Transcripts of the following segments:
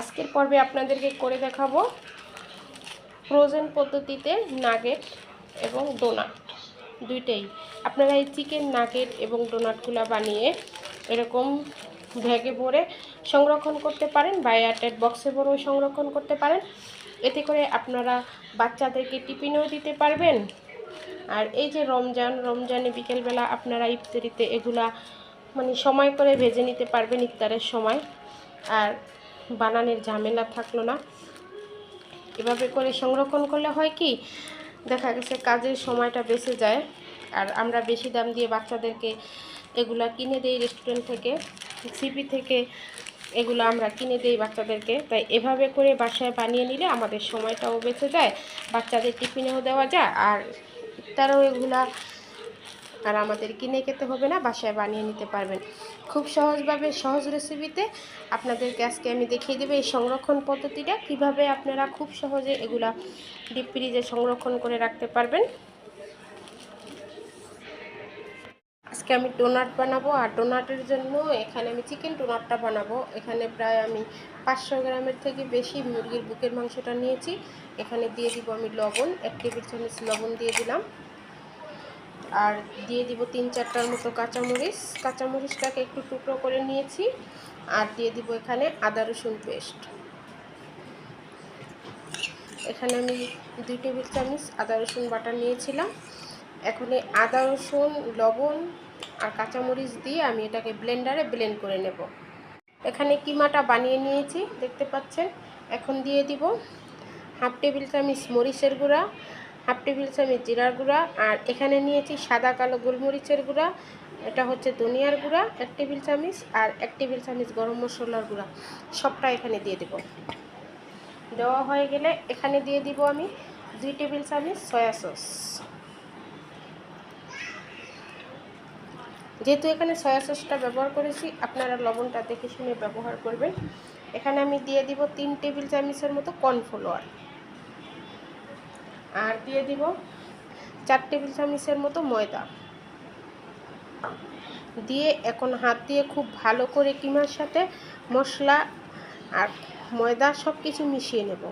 আজকের পর্বে আপনাদেরকে করে দেখাবো ফ্রোজেন পদ্ধতিতে নাগেট এবং ডোনাট দুইটাই। আপনারা এই চিকেন নাগেট এবং ডোনাটগুলো বানিয়ে এরকম ব্যাগে ভরে সংরক্ষণ করতে পারেন বা এয়ারটাইট বক্সে ভরেও সংরক্ষণ করতে পারেন। এতে করে আপনারা বাচ্চাদেরকে টিফিনেও দিতে পারবেন। আর এই যে রমজান, রমজানে বিকেলবেলা আপনারা ইফতারিতে এগুলা মানে সময় করে ভেজে নিতে পারবেন ইফতারের সময়। আর বানানোর ঝামেলা থাকল না। এভাবে করে সংরক্ষণ করলে হয় কি, দেখা গেছে কাজের সময়টা বেঁচে যায়। আর আমরা বেশি দাম দিয়ে বাচ্চাদেরকে এগুলা কিনে দেই রেস্টুরেন্ট থেকে সিপি থেকে এগুলো আমরা কিনে দিই বাচ্চাদেরকে। তাই এভাবে করে বাসায় বানিয়ে নিলে আমাদের সময়টাও বেঁচে যায়, বাচ্চাদের টিফিনেও দেওয়া যায়, আর তারাও এগুলা আর আমাদের কিনে খেতে হবে না, বাসায় বানিয়ে নিতে পারবেন। খুব সহজভাবে সহজ রেসিপিতে আপনাদেরকে আজকে আমি দেখিয়ে দেবো এই সংরক্ষণ পদ্ধতিটা। কীভাবে আপনারা খুব সহজে এগুলা ডিপ ফ্রিজে সংরক্ষণ করে রাখতে পারবেন। আজকে আমি ডোনাট বানাবো, আর ডোনাটের জন্য এখানে আমি চিকেন ডোনাটটা বানাবো। এখানে প্রায় আমি পাঁচশো গ্রামের থেকে বেশি মুরগির বুকের মাংসটা নিয়েছি। এখানে দিয়ে দিব আমি লবণ, এক টেবিল চামচ লবণ দিয়ে দিলাম। আর দিয়ে দিব তিন চারটার মতো কাঁচামরিচ। কাঁচামরিচটাকে একটু টুকরো করে নিয়েছি আর দিয়ে দিব এখানে আদা রসুন পেস্ট। এখানে আমি দুই টেবিল চামচ আদা রসুন বাটা নিয়েছিলাম। এখন এই আদা রসুন, লবণ আর কাঁচামরিচ দিয়ে আমি এটাকে ব্লেন্ডারে ব্লেন্ড করে নেব। এখানে কিমাটা বানিয়ে নিয়েছি, দেখতে পাচ্ছেন? এখন দিয়ে দিব হাফ টেবিল চামচ মরিচের গুঁড়া হাফ টেবিল চামচ জিরার গুঁড়া, আর এখানে নিয়েছি সাদা কালো গোলমরিচের গুঁড়া, এটা হচ্ছে ধনিয়ার গুঁড়া, এক টেবিল চামচ, আর এক টেবিল চামচ গরম মশলার গুঁড়া, সবটা এখানে দিয়ে দেব। দেওয়া হয়ে গেলে এখানে দিয়ে দিব আমি দুই টেবিল চামচ সয়া সস। যেহেতু এখানে সয়া সসটা ব্যবহার করেছি, আপনারা লবণটা দেখে শুনে ব্যবহার করবেন। এখানে আমি দিয়ে দিব তিন টেবিল চামচের মতো কর্নফ্লাওয়ার। আর দিয়ে দিব চার টেবিল চামচের মতো ময়দা। দিয়ে এখন হাত দিয়ে খুব ভালো করে কিমার সাথে মশলা আর ময়দা সব কিছু মিশিয়ে নেব।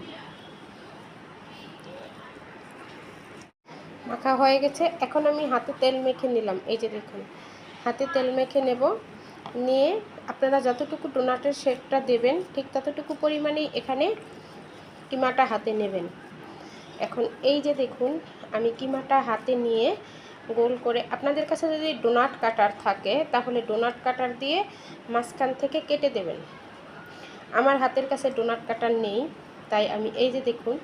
মাখা হয়ে গেছে। এখন আমি হাতে তেল মেখে নিলাম। এই যে দেখুন, হাতে তেল মেখে নেব। নিয়ে আপনারা যতটুকু ডোনাটের শেপটা দেবেন, ঠিক ততটুকু পরিমাণেই এখানে কিমাটা হাতে নেবেন। এখন এই যে দেখুন, আমি কিমাটা হাতে নিয়ে গোল করে, আপনাদের কাছে যদি ডোনাট কাটার থাকে, তাহলে ডোনাট কাটার দিয়ে মাঝখান থেকে কেটে দেবেন। আমার হাতের কাছে ডোনাট কাটার নেই, তাই আমি এই যে দেখুন,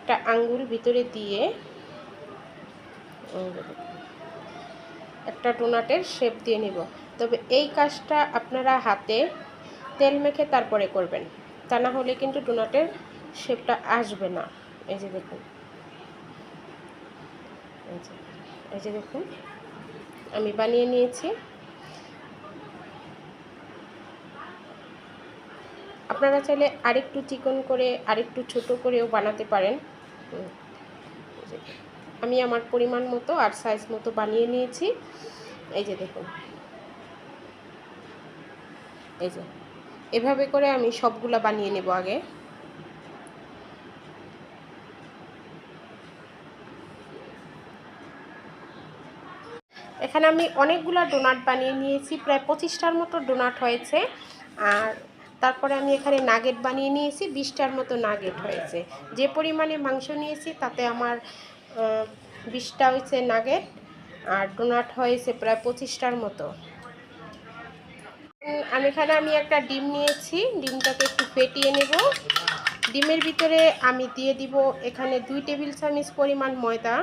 একটা আঙ্গুল ভিতরে দিয়ে একটা ডোনাটের শেপ দিয়ে নিব। তবে এই কাজটা আপনারা হাতে তেল মেখে তারপরে করবেন, তা না হলে কিন্তু ডোনাটের শেপটা আসবে না। এই যে দেখুন। এই যে এই যে দেখুন, আমি বানিয়ে নিয়েছি। আপনারা চাইলে আরেকটু চিকন করে, আরেকটু ছোট করেও বানাতে পারেন। আমি আমার পরিমাণ মতো আর সাইজ মতো বানিয়ে নিয়েছি। এই যে দেখুন। এই যে, এভাবে করে আমি সবগুলা বানিয়ে নেব আগে। এখানে আমি অনেকগুলো ডোনাট বানিয়ে নিয়েছি, প্রায় পঁচিশটার মতো ডোনাট হয়েছে। আর তারপরে আমি এখানে নাগেট বানিয়ে নিয়েছি, বিশটার মতো নাগেট হয়েছে। যে পরিমাণে মাংস নিয়েছি, তাতে আমার বিশটা হয়েছে নাগেট আর ডোনাট হয়েছে প্রায় পঁচিশটার মতো। আমি এখানে আমি একটা ডিম নিয়েছি, ডিমটাকে একটু ফেটিয়ে নেব। ডিমের ভিতরে আমি দিয়ে দিব এখানে দুই টেবিল চামচ পরিমাণ ময়দা।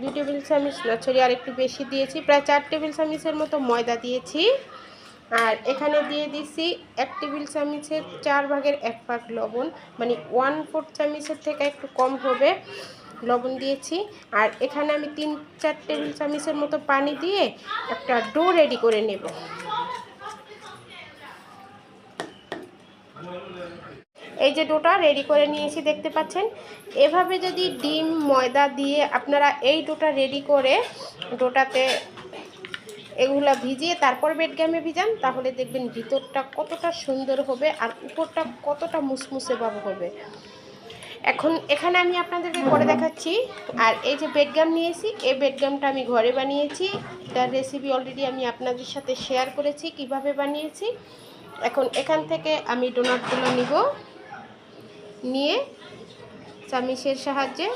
দুই টেবিল চামচ না সরি আর একটু বেশি দিয়েছি। প্রায় চার টেবিল চামচের মতো ময়দা দিয়েছি। আর এখানে দিয়ে দিছি এক টেবিল চামচের চার ভাগের এক ভাগ লবণ। মানে ওয়ান ফোর্থ চামচের থেকে একটু কম হবে লবণ দিয়েছি। আর এখানে আমি তিন, চার টেবিল চামচের মতো পানি দিয়ে একটা ডো রেডি করে নেব। এই যে ডোটা রেডি করে নিয়েছি, দেখতে পাচ্ছেন? এভাবে যদি ডিম, ময়দা দিয়ে আপনারা এই ডোটা রেডি করে ডোটাতে এগুলা ভিজিয়ে তারপর বেডগামে ভিজান, তাহলে দেখবেন ভিতরটা কতটা সুন্দর হবে আর উপরটা কতটা মুসমুসে ভাব হবে। এখন এখানে আমি আপনাদেরকে করে দেখাচ্ছি। আর এই যে বেডগাম নিয়েছি, এই বেডগামটা আমি ঘরে বানিয়েছি। এটার রেসিপি অলরেডি আমি আপনাদের সাথে শেয়ার করেছি, কীভাবে বানিয়েছি। এখন এখান থেকে আমি ডোনাটগুলো নিব। নিয়ে চামিচের সাহায্যে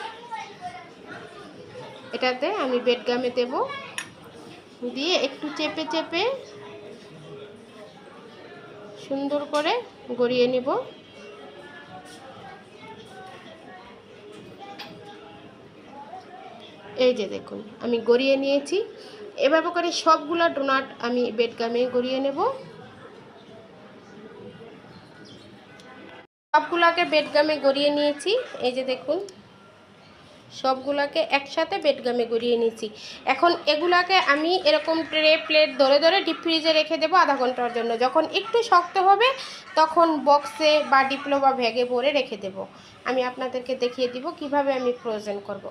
এটাতে আমি বেডগামে দেব। দিয়ে একটু চেপে চেপে সুন্দর করে গড়িয়ে নিব। এই যে দেখুন, আমি গড়িয়ে নিয়েছি। এভাবে করে সবগুলো ডোনাট আমি বেডগামে গড়িয়ে নেব। সবগুলোকে বেডগামে গড়িয়ে নিয়েছি। এই যে দেখুন সবগুলোকে একসাথে বেডগামে গড়িয়ে নিয়েছি। এখন এগুলাকে আমি এরকম ট্রে প্লেট ধরে ধরে ডিপ ফ্রিজে রেখে দেবো আধা ঘণ্টার জন্য। যখন একটু শক্ত হবে তখন বক্সে বা ডিপ্লো বা ভ্যাগে ভরে রেখে দেব। আমি আপনাদেরকে দেখিয়ে দিব কীভাবে আমি ফ্রোজেন করব।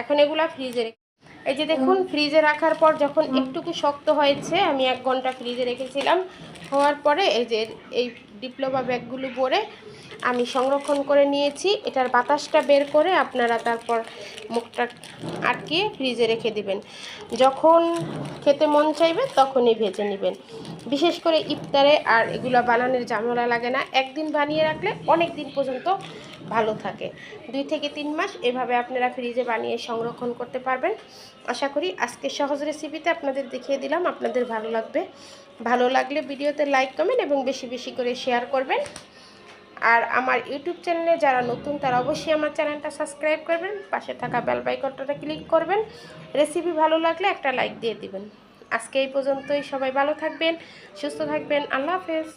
এখন এগুলা ফ্রিজে রেখে এই যে দেখুন ফ্রিজে রাখার পর যখন একটুকু শক্ত হয়েছে আমি এক ঘণ্টা ফ্রিজে রেখেছিলাম। হওয়ার পরে এই যে এই ডিপ্লোমা ব্যাগগুলো পরে আমি সংরক্ষণ করে নিয়েছি। এটার বাতাসটা বের করে আপনারা তারপর মুখটা আটকিয়ে ফ্রিজে রেখে দিবেন। যখন খেতে মন চাইবে তখনই ভেজে নেবেন। বিশেষ করে ইফতারে আর এগুলো বানানোর ঝামেলা লাগে না। একদিন বানিয়ে রাখলে অনেক দিন পর্যন্ত ভালো থাকে। দুই থেকে তিন মাস এভাবে আপনারা ফ্রিজে বানিয়ে সংরক্ষণ করতে পারবেন। আশা করি আজকে সহজ রেসিপিতে আপনাদের দেখিয়ে দিলাম। আপনাদের ভালো লাগবে। ভালো লাগলে ভিডিওতে লাইক কমেন্ট এবং বেশি বেশি করে শেয়ার করবেন। আর আমার ইউটিউব চ্যানেলে যারা নতুন, তারা অবশ্যই আমার চ্যানেলটা সাবস্ক্রাইব করবেন। পাশে থাকা বেল বাইকনটা ক্লিক করবেন। রেসিপি ভালো লাগলে একটা লাইক দিয়ে দিবেন। আজকে এই পর্যন্তই। সবাই ভালো থাকবেন, সুস্থ থাকবেন। আল্লাহ হাফেজ।